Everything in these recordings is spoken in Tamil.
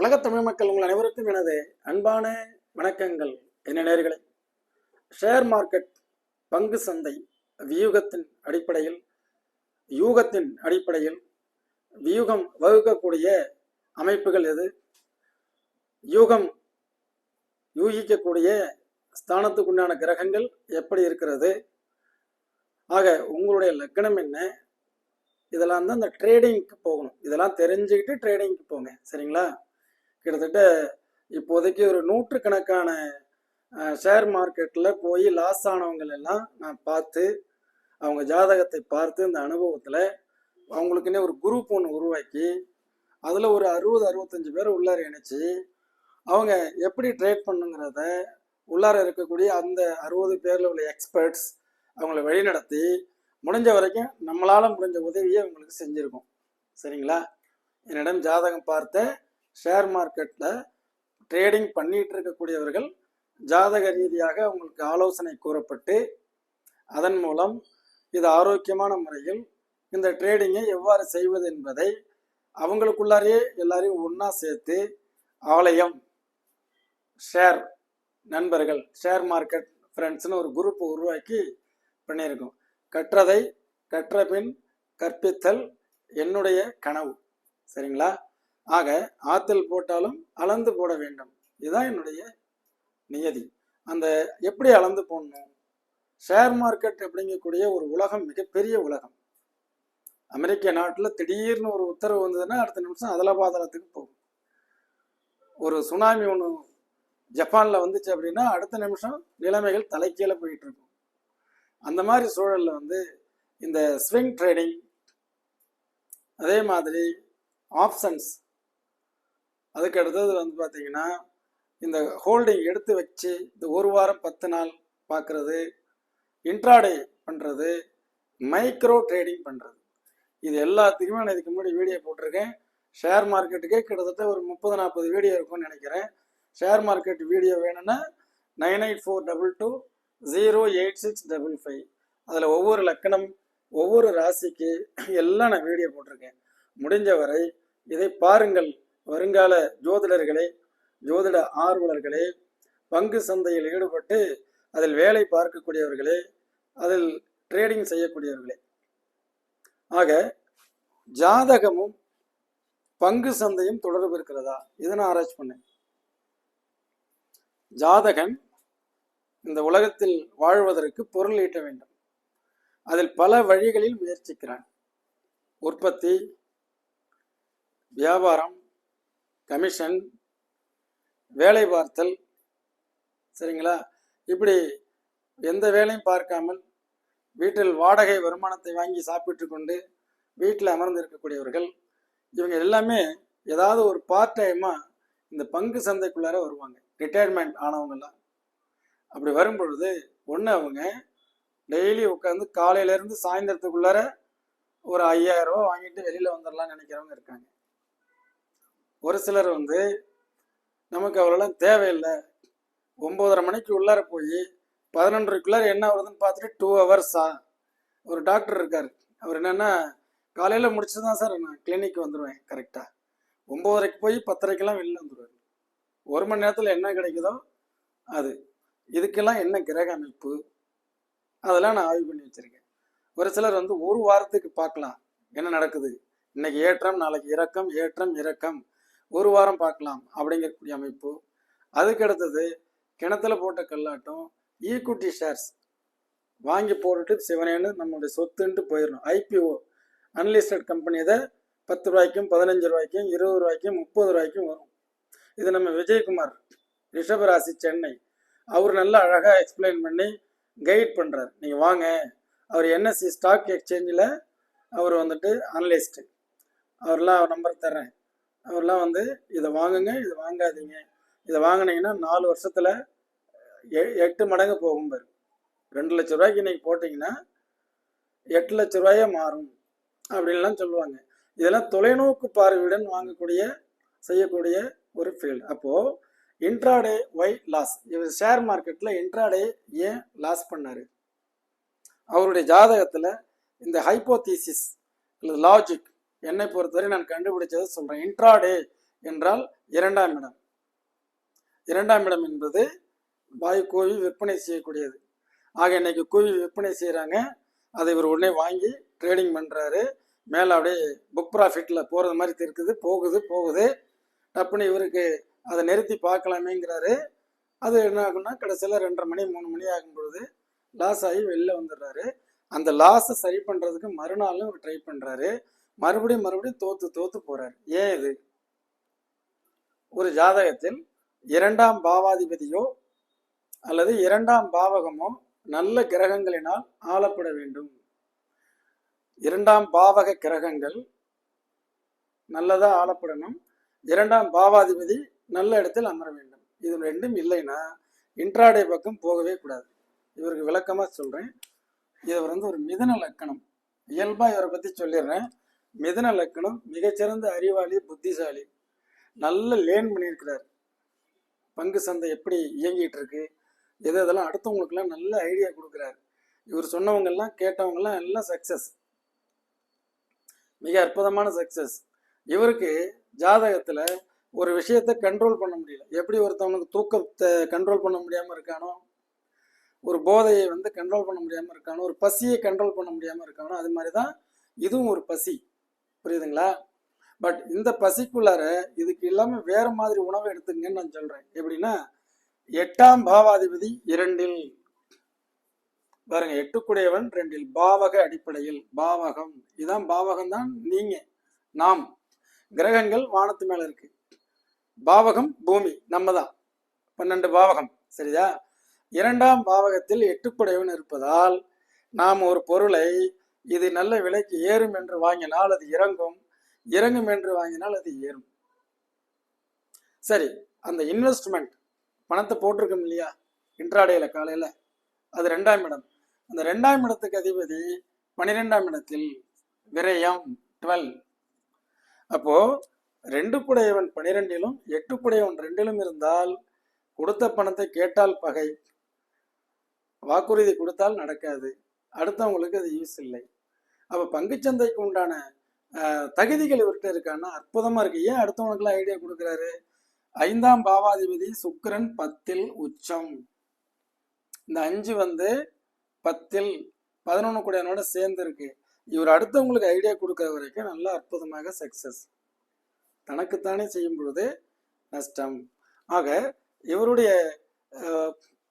உலகத் தமிழ் மக்கள் உங்கள் அனைவருக்கும் எனது அன்பான வணக்கங்கள். என்ன நேர்களே ஷேர் மார்க்கெட் பங்கு சந்தை வியூகத்தின் அடிப்படையில் யூகத்தின் அடிப்படையில் வியூகம் வகுக்கக்கூடிய அமைப்புகள் எது? யூகம் யூகிக்கக்கூடிய ஸ்தானத்துக்குண்டான கிரகங்கள் எப்படி இருக்கிறது? ஆக உங்களுடைய லக்னம் என்ன? இதெல்லாம் தான் இந்த ட்ரேடிங்க்கு போகணும். இதெல்லாம் தெரிஞ்சுக்கிட்டு ட்ரேடிங்க்கு போங்க. சரிங்களா? கிட்டத்தட்ட இப்போதைக்கு ஒரு நூற்றுக்கணக்கான ஷேர் மார்க்கெட்டில் போய் லாஸ் ஆனவங்கள் எல்லாம் நான் பார்த்து அவங்க ஜாதகத்தை பார்த்து இந்த அனுபவத்தில் அவங்களுக்குன்னே ஒரு குரூப் ஒன்று உருவாக்கி அதில் ஒரு அறுபது அறுபத்தஞ்சு பேர் உள்ளார இணைச்சி அவங்க எப்படி ட்ரேட் பண்ணுங்கிறத உள்ளார இருக்கக்கூடிய அந்த அறுபது பேரில் உள்ள எக்ஸ்பர்ட்ஸ் அவங்கள வழிநடத்தி முடிஞ்ச வரைக்கும் நம்மளால் முடிஞ்ச உதவியை அவங்களுக்கு செஞ்சுருக்கோம். சரிங்களா? என்னிடம் ஜாதகம் பார்த்த ஷேர் மார்க்கெட்டில் ட்ரேடிங் பண்ணிட்டு இருக்கக்கூடியவர்கள் ஜாதக ரீதியாக அவங்களுக்கு ஆலோசனை கூறப்பட்டு அதன் மூலம் இது ஆரோக்கியமான முறையில் இந்த ட்ரேடிங்கை எவ்வாறு செய்வது என்பதை அவங்களுக்குள்ளாரையே எல்லாரையும் ஒன்றா சேர்த்து ஆலயம் ஷேர் நண்பர்கள் ஷேர் மார்க்கெட் ஃப்ரெண்ட்ஸ்னு ஒரு குரூப் உருவாக்கி பண்ணியிருக்கோம். கற்றதை கற்ற பின் கற்பித்தல் என்னுடைய கனவு. சரிங்களா? ஆக ஆத்தல் போட்டாலும் அளந்து போட வேண்டும். இதுதான் என்னுடைய நியதி. அந்த எப்படி அளந்து போடணும்? ஷேர் மார்க்கெட் அப்படிங்கக்கூடிய ஒரு உலகம் மிகப்பெரிய உலகம். அமெரிக்க நாட்டில் திடீர்னு ஒரு உத்தரவு வந்ததுன்னா அடுத்த நிமிஷம் அதலபாதலத்துக்கு போகும். ஒரு சுனாமி ஒன்று ஜப்பானில் வந்துச்சு அப்படின்னா அடுத்த நிமிஷம் நிலைமைகள் தலைக்கீழே போயிட்டு இருக்கும். அந்த மாதிரி சூழலில் வந்து இந்த ஸ்விங் ட்ரேடிங் அதே மாதிரி ஆப்ஷன்ஸ் அதுக்கு அடுத்தது வந்து பார்த்தீங்கன்னா இந்த ஹோல்டிங் எடுத்து வச்சு இந்த ஒரு வாரம் பத்து நாள் பார்க்குறது இன்ட்ராடே பண்ணுறது மைக்ரோ ட்ரேடிங் பண்ணுறது இது எல்லாத்துக்குமே நான் இதுக்கு முன்னாடி வீடியோ போட்டிருக்கேன். ஷேர் மார்க்கெட்டுக்கே கிட்டத்தட்ட ஒரு முப்பது நாற்பது வீடியோ இருக்கும்னு நினைக்கிறேன். ஷேர் மார்க்கெட் வீடியோ வேணும்னா nine eight four double two zero eight six double five. அதில் ஒவ்வொரு லக்கணம் ஒவ்வொரு ராசிக்கு எல்லாம் நான் வீடியோ போட்டிருக்கேன். முடிஞ்ச வரை இதை பாருங்கள். வருங்கால ஜோதிடர்களே ஜோதிட ஆர்வலர்களே பங்கு சந்தையில் ஈடுபட்டு அதில் வேலை பார்க்கக்கூடியவர்களே அதில் ட்ரேடிங் செய்யக்கூடியவர்களே. ஆக ஜாதகமும் பங்கு சந்தையும் தொடர்பு இருக்கிறதா? இதை நான் ஆராய்ச்சி பண்ணேன். ஜாதகன் இந்த உலகத்தில் வாழ்வதற்கு பொருள் ஈட்ட வேண்டும். அதில் பல வழிகளில் முயற்சிக்கிறான். உற்பத்தி வியாபாரம் கமிஷன் வேலை பார்த்தல் சரிங்களா? இப்படி எந்த வேலையும் பார்க்காமல் வீட்டில் வாடகை வருமானத்தை வாங்கி சாப்பிட்டு கொண்டு வீட்டில் அமர்ந்து இருக்கக்கூடியவர்கள் இவங்க எல்லாமே ஏதாவது ஒரு பார்ட் டைமாக இந்த பங்கு சந்தைக்குள்ளார வருவாங்க. ரிட்டையர்மெண்ட் ஆனவங்கெல்லாம். அப்படி வரும் பொழுது ஒன்று அவங்க டெய்லி உட்காந்து காலையிலேருந்து சாயந்தரத்துக்குள்ளார ஒரு ஐயாயிரம் ரூபா வாங்கிட்டு வெளியில் வந்துடலாம்னு நினைக்கிறவங்க இருக்காங்க. ஒரு சிலர் வந்து நமக்கு அவ்வளோலாம் தேவையில்லை. ஒம்போதரை மணிக்கு உள்ளார போய் பதினொன்றரைக்குள்ளார என்ன வருதுன்னு பார்த்துட்டு டூ ஹவர்ஸா ஒரு டாக்டர் இருக்கார். அவர் என்னென்னா காலையில் முடிச்சு தான் சார் நான் கிளினிக் வந்துடுவேன் கரெக்டாக ஒம்போதரைக்கு போய் பத்தரைக்கெல்லாம் வெளில வந்துடுவார் ஒரு மணி நேரத்தில் என்ன கிடைக்குதோ அது. இதுக்கெல்லாம் என்ன கிரக அமைப்பு? அதெல்லாம் நான் ஆய்வு பண்ணி வச்சுருக்கேன். ஒரு சிலர் வந்து ஒரு வாரத்துக்கு பார்க்கலாம் என்ன நடக்குது. இன்னைக்கு ஏற்றம் நாளைக்கு இறக்கம் ஏற்றம் இறக்கம் ஒரு வாரம் பார்க்கலாம் அப்படிங்கக்கூடிய அமைப்பு. அதுக்கு அடுத்தது கிணத்துல போட்ட கல்லாட்டம் ஈக்குட்டி ஷேர்ஸ் வாங்கி போட்டுட்டு சிவனேன்னு நம்மளுடைய சொத்துன்ட்டு போயிடணும் ஐபிஓ அன்லிஸ்டட் கம்பெனி இதை பத்து ரூபாய்க்கும் பதினஞ்சு ரூபாய்க்கும் இருபது ரூபாய்க்கும் முப்பது ரூபாய்க்கும் வரும். இது நம்ம விஜயகுமார் ரிஷபராசி சென்னை. அவர் நல்லா அழகாக எக்ஸ்பிளைன் பண்ணி கைட் பண்ணுறார் நீங்கள் வாங்க. அவர் என்எஸ்சி ஸ்டாக் எக்ஸ்சேஞ்சில் அவர் வந்துட்டு அனலிஸ்ட்டு அவர்லாம் நம்பர் தர்றேன். அவர்லாம் வந்து இதை வாங்குங்க இதை வாங்காதீங்க. இதை வாங்கினீங்கன்னா நாலு வருஷத்தில் எட்டு மடங்கு போகும் பாரு. ரெண்டு லட்ச ரூபாய்க்கு இன்னைக்கு போட்டிங்கன்னா எட்டு லட்ச ரூபாயே மாறும். அப்படின்லாம் சொல்லுவாங்க. இதெல்லாம் தொலைநோக்கு பார்வையுடன் வாங்கக்கூடிய செய்யக்கூடிய ஒரு ஃபீல்டு அப்போது இன்ட்ராடே ஒய் லாஸ் இவர் ஷேர் மார்க்கெட்டில் இன்ட்ராடே ஏன் லாஸ் பண்ணார். அவருடைய ஜாதகத்தில் இந்த ஹைப்போதீசிஸ் அல்லது லாஜிக் என்னை பொறுத்தவரை நான் கண்டுபிடிச்சதை சொல்கிறேன் இன்ட்ராடே என்றால் இரண்டாம் இடம். இரண்டாம் இடம் என்பது வாயு கோவி விற்பனை செய்யக்கூடியது. ஆக இன்னைக்கு கோவி விற்பனை செய்கிறாங்க அதை இவர் உடனே வாங்கி ட்ரேடிங் பண்ணுறாரு மேலே அப்படியே புக் ப்ராஃபிட்டில் போகிறது மாதிரி இருக்குது போகுது போகுது. டப்புன்னு இவருக்கு அதை நிறுத்தி பார்க்கலாமேங்கிறாரு. அது என்ன ஆகும்னா கடைசியில் ரெண்டரை மணி மூணு மணி ஆகும் பொழுது லாஸ் ஆகி வெளில வந்துடுறாரு. அந்த லாஸை சரி பண்ணுறதுக்கு மறுநாளும் அவர் ட்ரை பண்ணுறாரு மறுபடியும் மறுபடியும் தோத்து தோத்து போறாரு. ஏன் இது? ஒரு ஜாதகத்தில் இரண்டாம் பாவாதிபதியோ அல்லது இரண்டாம் பாவகமோ நல்ல கிரகங்களினால் ஆளப்பட வேண்டும். இரண்டாம் பாவக கிரகங்கள் நல்லதா ஆளப்படணும். இரண்டாம் பாவாதிபதி நல்ல இடத்தில் அமர வேண்டும். இது ரெண்டும் இல்லைன்னா இன்ட்ராடே பக்கம் போகவே கூடாது. இவருக்கு விளக்கமா சொல்றேன். இது வந்து ஒரு மிதன லக்கணம். இயல்பா இவரை பத்தி சொல்லிடுறேன். மிதன லக்கணம் மிகச்சிறந்த அறிவாளி புத்திசாலி. நல்ல லேர்ன் பண்ணியிருக்கிறார். பங்கு சந்தை எப்படி இயங்கிட்டு இருக்கு எது இதெல்லாம் அடுத்தவங்களுக்குலாம் நல்ல ஐடியா கொடுக்குறாரு? இவர் சொன்னவங்கெல்லாம் கேட்டவங்கெல்லாம் எல்லாம் சக்சஸ் மிக அற்புதமான சக்சஸ் இவருக்கு ஜாதகத்தில் ஒரு விஷயத்தை கண்ட்ரோல் பண்ண முடியல. எப்படி ஒருத்தவனுக்கு தூக்கத்தை கண்ட்ரோல் பண்ண முடியாமல் இருக்கானோ ஒரு போதையை வந்து கண்ட்ரோல் பண்ண முடியாமல் இருக்கானோ ஒரு பசியை கண்ட்ரோல் பண்ண முடியாமல் இருக்கானோ அது மாதிரி தான் இதுவும் ஒரு பசி. புரியுதுங்களா? பட் இந்த பசிக்குள்ளார இதுக்கு இல்லாம வேற மாதிரி உணவை எடுத்துங்கன்னு நான் சொல்றேன். எப்படின்னா எட்டாம் பாவாதிபதி இரண்டில் பாருங்க எட்டுக்குடையவன் ரெண்டில் பாவக அடிப்படையில் பாவகம். இதான் பாவகம் தான் நீங்க நாம். கிரகங்கள் வானத்து மேல இருக்கு. பாவகம் பூமி நம்ம தான் பன்னெண்டு பாவகம் சரியா? இரண்டாம் பாவகத்தில் எட்டுக்குடையவன் இருப்பதால் நாம் ஒரு பொருளை இது நல்ல விலைக்கு ஏறும் என்று வாங்கினால் அது இறங்கும். இறங்கும் என்று வாங்கினால் அது ஏறும். சரி அந்த இன்வெஸ்ட்மெண்ட் பணத்தை போட்டிருக்கோம் இல்லையா? இன்ட்ராடேல காலையில. அது ரெண்டாம் இடம். அந்த ரெண்டாம் இடத்துக்கு அதிபதி பன்னிரெண்டாம் இடத்தில் விரயம் டுவெல். அப்போ ரெண்டு புடையவன் பனிரெண்டிலும் எட்டு புடையவன் ரெண்டிலும் இருந்தால் கொடுத்த பணத்தை கேட்டால் பகை. வாக்குறுதி கொடுத்தால் நடக்காது. அடுத்தவங்களுக்கு அது யூஸ் இல்லை. அப்போ பங்குச்சந்தைக்கு உண்டான தகுதிகள் இவர்கிட்ட இருக்கான்னா அற்புதமாக இருக்கு. ஏன் அடுத்தவனுக்குலாம் ஐடியா கொடுக்குறாரு? ஐந்தாம் பாவாதிபதி சுக்கரன் பத்தில் உச்சம். இந்த அஞ்சு வந்து பத்தில் பதினொன்று கூடையனோட சேர்ந்து இருக்கு. இவர் அடுத்தவங்களுக்கு ஐடியா கொடுக்குற வரைக்கும் நல்லா அற்புதமாக சக்சஸ் தனக்குத்தானே செய்யும் பொழுது நஷ்டம். ஆக இவருடைய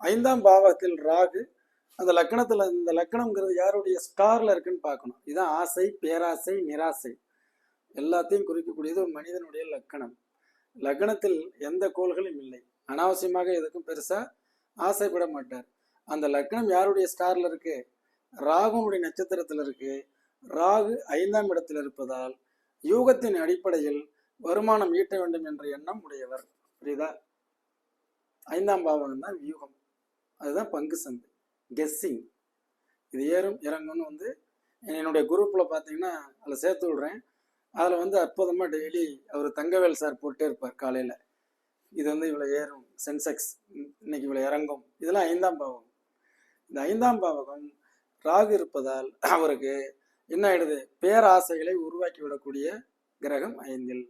ஐந்தாம் பாவத்தில் ராகு அந்த லக்கணத்தில் இந்த லக்கணம்ங்கிறது யாருடைய ஸ்டார்ல இருக்குன்னு பார்க்கணும். இதுதான் ஆசை பேராசை நிராசை. எல்லாத்தையும் குறிக்கக்கூடியது ஒரு மனிதனுடைய லக்கணம். லக்னத்தில் எந்த கோள்களும் இல்லை. அனாவசியமாக எதுக்கும் பெருசா ஆசைப்பட மாட்டார். அந்த லக்னம் யாருடைய ஸ்டார்ல இருக்கு? ராகுனுடைய நட்சத்திரத்தில் இருக்கு. ராகு ஐந்தாம் இடத்தில் இருப்பதால் யூகத்தின் அடிப்படையில் வருமானம் ஈட்ட வேண்டும் என்ற எண்ணம் உடையவர். புரியுதா? ஐந்தாம் பாவகம் தான் வியூகம் அதுதான் பங்கு சந்தை. கெஸ்ஸிங். இது ஏறும் இறங்கும்னு வந்து என்னுடைய குரூப்பில் பார்த்தீங்கன்னா அதில் சேர்த்து விடுறேன். அதில் வந்து அற்புதமாக டெய்லி அவர் தங்கவேல் சார் போட்டே இருப்பார் காலையில். இது வந்து இவ்வளோ ஏறும். சென்செக்ஸ் இன்னைக்கு இவ்வளோ இறங்கும். இதெல்லாம் ஐந்தாம் பாவகம். இந்த ஐந்தாம் பாவகம் ராகு இருப்பதால் அவருக்கு என்ன ஆயிடுது? பேராசைகளை உருவாக்கி விடக்கூடிய கிரகம் ஐந்தில்.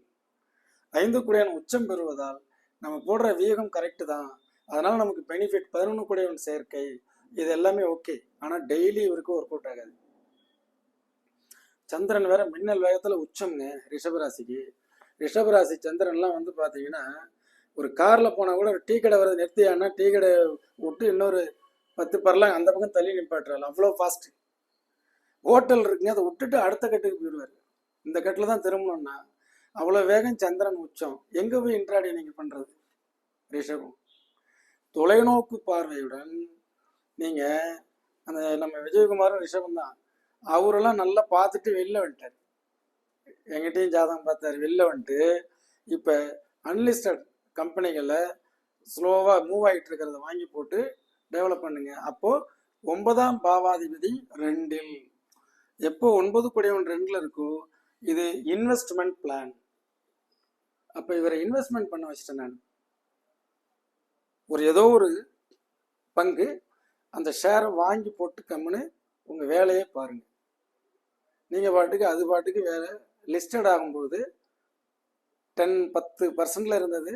ஐந்து கூடையான உச்சம் பெறுவதால் நம்ம போடுற வியூகம் கரெக்டு தான். அதனால நமக்கு பெனிஃபிட் பதினொன்று கூடியவன் சேர்க்கை. இது எல்லாமே ஓகே ஆனால் டெய்லி இவருக்கு ஒர்க் அவுட் ஆகாது. சந்திரன் வேற மின்னல் வேகத்துல உச்சம்ங்க ரிஷபராசிக்கு. ரிஷபராசி சந்திரன்லாம் வந்து பாத்தீங்கன்னா ஒரு கார்ல போனா கூட ஒரு டீ கடை வரது நிறுத்தியானா டீ கடை விட்டு இன்னொரு பத்து பரலாம் அந்த பக்கம் தள்ளி நிப்பாட்டுறாள் அவ்வளோ ஃபாஸ்ட் ஹோட்டல் இருக்குங்க அதை விட்டுட்டு அடுத்த கட்டுக்கு போயிடுவார். இந்த கட்டில் தான் திரும்பணும்னா அவ்வளோ வேகம் சந்திரன் உச்சம். எங்கே போய் இன்ட்ராடி நீங்கள் பண்ணுறது ரிஷபம். தொலைநோக்கு பார்வையுடன் நீங்கள் அந்த நம்ம விஜயகுமாரும் ரிஷபம் தான். அவரெல்லாம் நல்லா பார்த்துட்டு வெளில வந்துட்டார். எங்கிட்டையும் ஜாதகம் பார்த்தார் வெளில வந்துட்டு. இப்போ அன்லிஸ்டட் கம்பெனிகளை ஸ்லோவாக மூவ் ஆகிட்டு இருக்கிறத வாங்கி போட்டு டெவலப் பண்ணுங்க. அப்போது ஒன்பதாம் பாவாதிபதி ரெண்டில். எப்போ ஒன்பது குடையவன் ரெண்டில் இருக்கோ இது இன்வெஸ்ட்மெண்ட் பிளான் அப்போ இவரை இன்வெஸ்ட்மெண்ட் பண்ண வச்சிட்டேன் நான். ஒரு ஏதோ ஒரு பங்கு அந்த ஷேரை வாங்கி போட்டு கம்முன்னு உங்கள் வேலையை பாருங்கள் நீங்கள் பாட்டுக்கு அது பாட்டுக்கு வேலை லிஸ்டட் ஆகும்போது டென் பத்து பர்சன்டில் இருந்தது.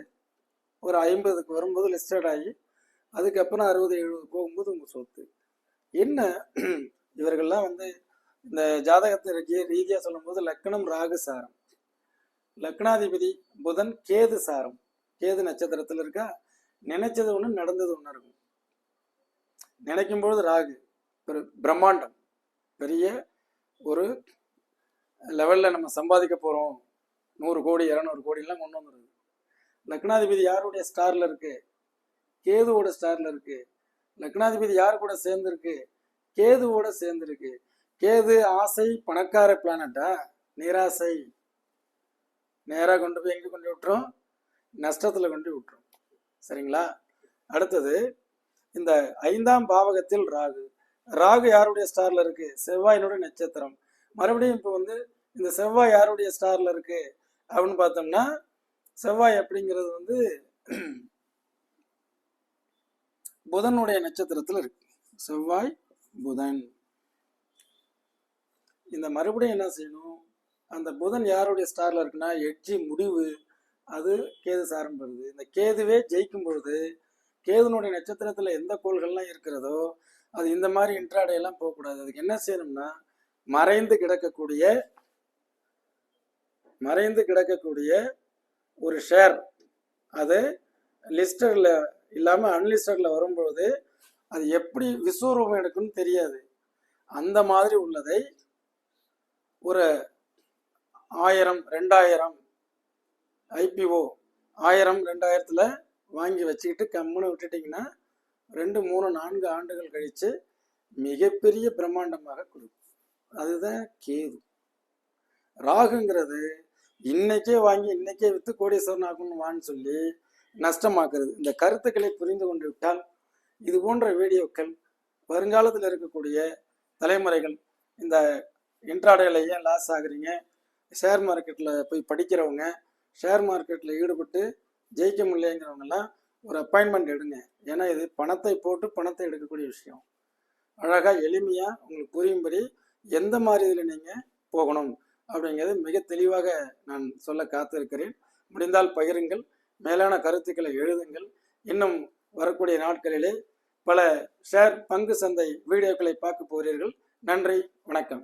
ஒரு ஐம்பதுக்கு வரும்போது லிஸ்டட் ஆகி அதுக்கப்புறம் அறுபது எழுபது போகும்போது உங்கள் சொத்து. என்ன? இவர்கள்லாம் வந்து இந்த ஜாதகத்தை ரீதியாக சொல்லும்போது லக்னம் ராகு சாரம். லக்னாதிபதி புதன் கேது சாரம். கேது நட்சத்திரத்தில் இருக்கா? நினைச்சது ஒன்று நடந்தது ஒன்று இருக்கும். நினைக்கும் பொழுது ராகு ஒரு பிரம்மாண்டம் பெரிய ஒரு லெவலில் நம்ம சம்பாதிக்க போகிறோம் நூறு கோடி இரநூறு கோடிலாம் கொண்டு வந்துடுது லக்னாதிபதி யாருடைய ஸ்டாரில் இருக்கு? கேதுவோட ஸ்டாரில் இருக்கு. லக்னாதிபதி யார் கூட சேர்ந்துருக்கு? கேதுவோட சேர்ந்துருக்கு. கேது ஆசை பணக்கார பிளானட்டா நிராசை. நேராக கொண்டு போய் எங்கே கொண்டு விட்டுரும்? நஷ்டத்தில் கொண்டு விட்டுரும். சரிங்களா? அடுத்தது இந்த ஐந்தாம் பாவகத்தில் ராகு. ராகு யாருடைய ஸ்டார்ல இருக்கு? செவ்வாயினுடைய நட்சத்திரம். மறுபடியும் இப்போ வந்து இந்த செவ்வாய் யாருடைய ஸ்டார்ல இருக்கு? அப்படின்னு பார்த்தோம்னா செவ்வாய் அப்படிங்கிறது வந்து புதனுடைய நட்சத்திரத்தில் இருக்கு. செவ்வாய் புதன். இந்த மறுபடியும் என்ன செய்யணும்? அந்த புதன் யாருடைய ஸ்டார்ல இருக்குன்னா எட்ஜி முடிவு. அது கேது சார்ந்து இந்த கேதுவே ஜெயிக்கும் பொழுது கேதுனுடைய நட்சத்திரத்துல எந்த கோள்கள்லாம் இருக்கிறதோ அது இந்த மாதிரி இன்ட்ராடே எல்லாம் போகக்கூடாது. அதுக்கு என்ன செய்யணும்னா மறைந்து கிடக்கக்கூடிய மறைந்து கிடக்கக்கூடிய ஒரு ஷேர் அது லிஸ்டர்ல இல்லாம அன்லிஸ்டர்ல வரும்பொழுது அது எப்படி விஸ்வரூபம் எடுக்குன்னு தெரியாது. அந்த மாதிரி உள்ளதை ஒரு ஆயிரம் ரெண்டாயிரம் ஐபிஓ ஆயிரம் ரெண்டாயிரத்துல வாங்கி வச்சுக்கிட்டு கம்முன்னு விட்டுட்டிங்கன்னா ரெண்டு மூணு நான்கு ஆண்டுகள் கழித்து மிகப்பெரிய பிரம்மாண்டமாக கொடுக்கும் அதுதான் கேது. ராகுங்கிறது இன்னைக்கே வாங்கி இன்னைக்கே விற்று கோடீஸ்வரன் ஆகணும் வான்னு சொல்லி நஷ்டமாக்குறது. இந்த கருத்துக்களை புரிந்து கொண்டு விட்டால் இது போன்ற வீடியோக்கள் வருங்காலத்தில் இருக்கக்கூடிய தலைமுறைகள் இந்த இன்ட்ராடேல ஏன் லாஸ் ஆகுறீங்க? ஷேர் மார்க்கெட்டில் போய் படிக்கிறவங்க ஷேர் மார்க்கெட்டில் ஈடுபட்டு ஜெயிக்க முடியலைங்கிறவங்கெல்லாம் ஒரு அப்பாயின்மெண்ட் எடுங்க. ஏன்னா இது பணத்தை போட்டு பணத்தை எடுக்கக்கூடிய விஷயம். அழகாக எளிமையாக உங்களுக்கு புரியும்படி எந்த மாதிரி இதில் நீங்கள் போகணும் அப்படிங்கிறது மிக தெளிவாக நான் சொல்ல காத்திருக்கிறேன். முடிந்தால் பகிருங்கள் மேலான கருத்துக்களை எழுதுங்கள். இன்னும் வரக்கூடிய நாட்களிலே பல ஷேர் பங்கு சந்தை வீடியோக்களை பார்க்க போகிறீர்கள். நன்றி வணக்கம்.